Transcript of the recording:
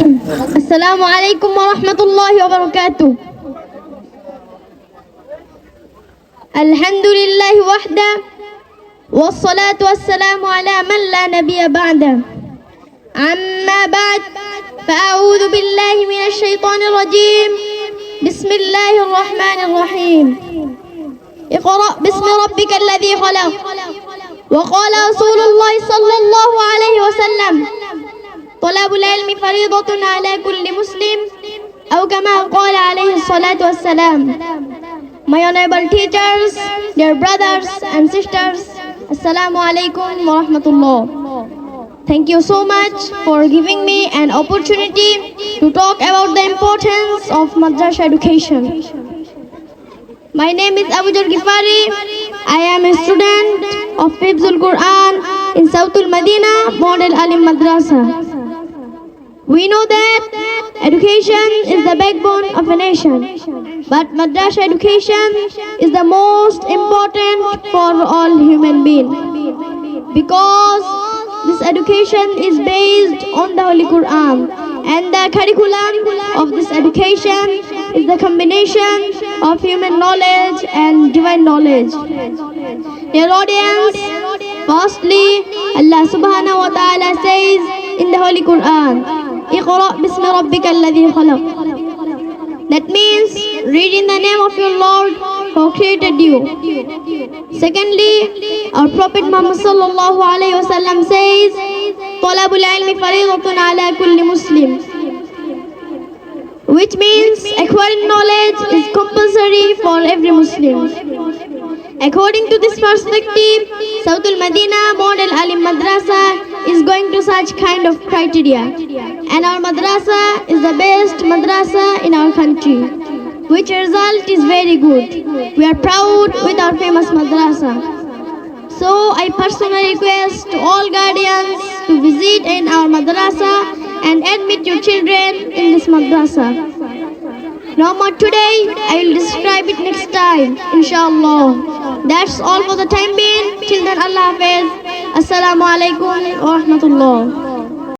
السلام عليكم ورحمة الله وبركاته. الحمد لله وحده والصلاة والسلام على من لا نبي بعده. أما بعد فأعوذ بالله من الشيطان الرجيم. بسم الله الرحمن الرحيم. اقرأ باسم ربك الذي خلق. وقال رسول الله صلى الله عليه وسلم العلم فريضة على كل مسلم أو كما قال عليه الصلاة والسلام My honorable teachers, dear brothers and sisters, Assalamu alaikum wa rahmatullah. Thank you so much for giving me an opportunity to talk about the importance of madrasa education. My name is Abu Jal Gifari. I am a student of Fibzul Quran in Southul Medina Model Alim Madrasa. We know that education is the backbone of a nation, but madrasa education is the most important for all human beings because this education is based on the Holy Quran and the curriculum of this education is the combination of human knowledge and divine knowledge. Dear audience, firstly, Allah subhanahu wa ta'ala says in the Holy Quran, Iqra bismi rabbika alladhi khalaq. That means read in the name of your Lord who created you. Secondly, our Prophet Muhammad sallallahu alayhi wasallam says, "Talabul ilmi fariidatun ala kulli Muslim." Which means acquiring knowledge is compulsory for every Muslim. According to this perspective, Sautul Madina Model Alim Madrasa is going to such kind of criteria. And our madrasa is the best madrasa in our country, which result is very good. We are proud with our famous madrasa. So I personally request to all guardians to visit in our madrasa and admit your children in this madrasa. No more today, I will describe it next time, inshallah. That's all for the time being. Till then, Allah Hafiz. Assalamu alaikum wa rahmatullah.